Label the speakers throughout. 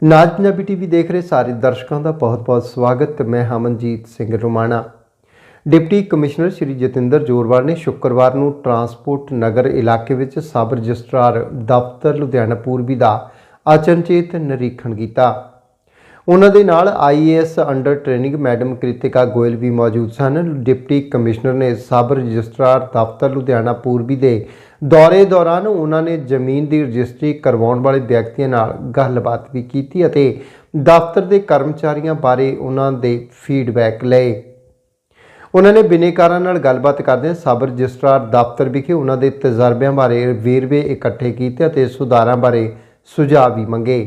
Speaker 1: ਨਾਜ Punjabi TV ਦੇਖ ਰਹੇ ਸਾਰੇ ਦਰਸ਼ਕਾਂ ਦਾ ਬਹੁਤ-ਬਹੁਤ ਸਵਾਗਤ ਮੈਂ ਹਮਨਜੀਤ ਸਿੰਘ ਰੁਮਾਣਾ। ਡਿਪਟੀ ਕਮਿਸ਼ਨਰ ਸ਼੍ਰੀ ਜਤਿੰਦਰ ਜੋਰਵਾਲ ਨੇ ਸ਼ੁੱਕਰਵਾਰ ਨੂੰ ਟਰਾਂਸਪੋਰਟ ਨਗਰ ਇਲਾਕੇ ਵਿੱਚ ਸਬ ਰਜਿਸਟਰਾਰ ਦਫ਼ਤਰ ਲੁਧਿਆਣਾ ਪੂਰਬੀ ਦਾ ਅਚਨਚੇਤ ਨਿਰੀਖਣ ਕੀਤਾ। ਉਹਨਾਂ ਦੇ ਨਾਲ IAS under training madam Kritika Goel ਵੀ ਮੌਜੂਦ ਸਨ। ਡਿਪਟੀ ਕਮਿਸ਼ਨਰ ਨੇ ਸਬ ਰਜਿਸਟਰਾਰ ਦਫ਼ਤਰ ਲੁਧਿਆਣਾ ਪੂਰਬੀ ਦੇ ਦੌਰੇ ਦੌਰਾਨ ਉਹਨਾਂ ਨੇ ਜ਼ਮੀਨ ਦੀ ਰਜਿਸਟਰੀ ਕਰਵਾਉਣ ਵਾਲੇ ਵਿਅਕਤੀਆਂ ਨਾਲ ਗੱਲਬਾਤ ਵੀ ਕੀਤੀ ਅਤੇ ਦਫ਼ਤਰ ਦੇ ਕਰਮਚਾਰੀਆਂ ਬਾਰੇ ਉਹਨਾਂ ਦੇ ਫੀਡਬੈਕ ਲਏ। ਉਹਨਾਂ ਨੇ ਬਿਨੇਕਾਰਾਂ ਨਾਲ ਗੱਲਬਾਤ ਕਰਦਿਆਂ ਸਬ ਰਜਿਸਟਰਾਰ ਦਫ਼ਤਰ ਵਿਖੇ ਉਹਨਾਂ ਦੇ ਤਜਰਬਿਆਂ ਬਾਰੇ ਵੇਰਵੇ ਇਕੱਠੇ ਕੀਤੇ ਅਤੇ ਸੁਧਾਰਾਂ ਬਾਰੇ ਸੁਝਾਅ ਵੀ ਮੰਗੇ।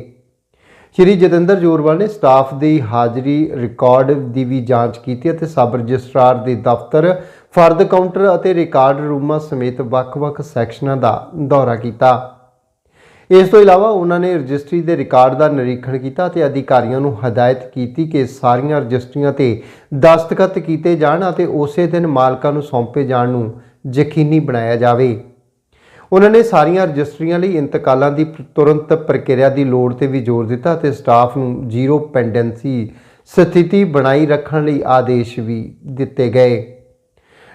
Speaker 1: ਸ਼੍ਰੀ ਜਤਿੰਦਰ ਜੋਰਵਾਲ ਨੇ ਸਟਾਫ ਦੀ ਹਾਜ਼ਰੀ ਰਿਕਾਰਡ ਦੀ ਵੀ ਜਾਂਚ ਕੀਤੀ ਅਤੇ ਸਬ ਰਜਿਸਟਰਾਰ ਦੇ ਦਫ਼ਤਰ, ਫਰਦ ਕਾਊਂਟਰ ਅਤੇ ਰਿਕਾਰਡ ਰੂਮਾਂ ਸਮੇਤ ਵੱਖ-ਵੱਖ ਸੈਕਸ਼ਨਾਂ ਦਾ ਦੌਰਾ ਕੀਤਾ। ਇਸ ਤੋਂ ਇਲਾਵਾ ਉਹਨਾਂ ਨੇ ਰਜਿਸਟਰੀ ਦੇ ਰਿਕਾਰਡ ਦਾ ਨਿਰੀਖਣ ਕੀਤਾ ਅਤੇ ਅਧਿਕਾਰੀਆਂ ਨੂੰ ਹਦਾਇਤ ਕੀਤੀ ਕਿ ਸਾਰੀਆਂ ਰਜਿਸਟਰੀਆਂ ਤੇ ਦਸਤਖਤ ਕੀਤੇ ਜਾਣ ਅਤੇ ਉਸੇ ਦਿਨ ਮਾਲਕਾਂ ਨੂੰ ਸੌਂਪੇ ਜਾਣ ਨੂੰ ਯਕੀਨੀ ਬਣਾਇਆ ਜਾਵੇ। ਉਹਨਾਂ ਨੇ ਸਾਰੀਆਂ ਰਜਿਸਟਰੀਆਂ ਲਈ ਇੰਤਕਾਲਾਂ ਦੀ ਤੁਰੰਤ ਪ੍ਰਕਿਰਿਆ ਦੀ ਲੋੜ ਤੇ ਵੀ ਜ਼ੋਰ ਦਿੱਤਾ ਅਤੇ ਸਟਾਫ ਨੂੰ ਜ਼ੀਰੋ ਪੈਂਡੈਂਸੀ ਸਥਿਤੀ ਬਣਾਈ ਰੱਖਣ ਲਈ ਆਦੇਸ਼ ਵੀ ਦਿੱਤੇ ਗਏ।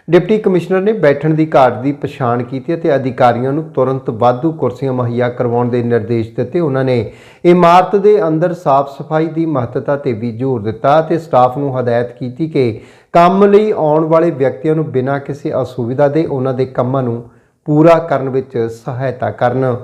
Speaker 1: ਡਿਪਟੀ ਕਮਿਸ਼ਨਰ ਨੇ ਬੈਠਣ ਦੀ ਘਾਟ ਦੀ ਪਛਾਣ ਕੀਤੀ ਅਤੇ ਅਧਿਕਾਰੀਆਂ ਨੂੰ ਤੁਰੰਤ ਵਾਧੂ ਕੁਰਸੀਆਂ ਮੁਹੱਈਆ ਕਰਵਾਉਣ ਦੇ ਨਿਰਦੇਸ਼ ਦਿੱਤੇ। ਉਹਨਾਂ ਨੇ ਇਮਾਰਤ ਦੇ ਅੰਦਰ ਸਾਫ਼ ਸਫ਼ਾਈ ਦੀ ਮਹੱਤਤਾ ਤੇ ਵੀ ਜ਼ੋਰ ਦਿੱਤਾ ਅਤੇ ਸਟਾਫ ਨੂੰ ਹਦਾਇਤ ਕੀਤੀ ਕਿ ਕੰਮ ਲਈ ਆਉਣ ਵਾਲੇ ਵਿਅਕਤੀਆਂ ਨੂੰ ਬਿਨਾਂ ਕਿਸੇ ਅਸੁਵਿਧਾ ਦੇ ਉਹਨਾਂ ਦੇ ਕੰਮਾਂ ਨੂੰ ਪੂਰਾ ਕਰਨ ਵਿੱਚ ਸਹਾਇਤਾ ਕਰਨ।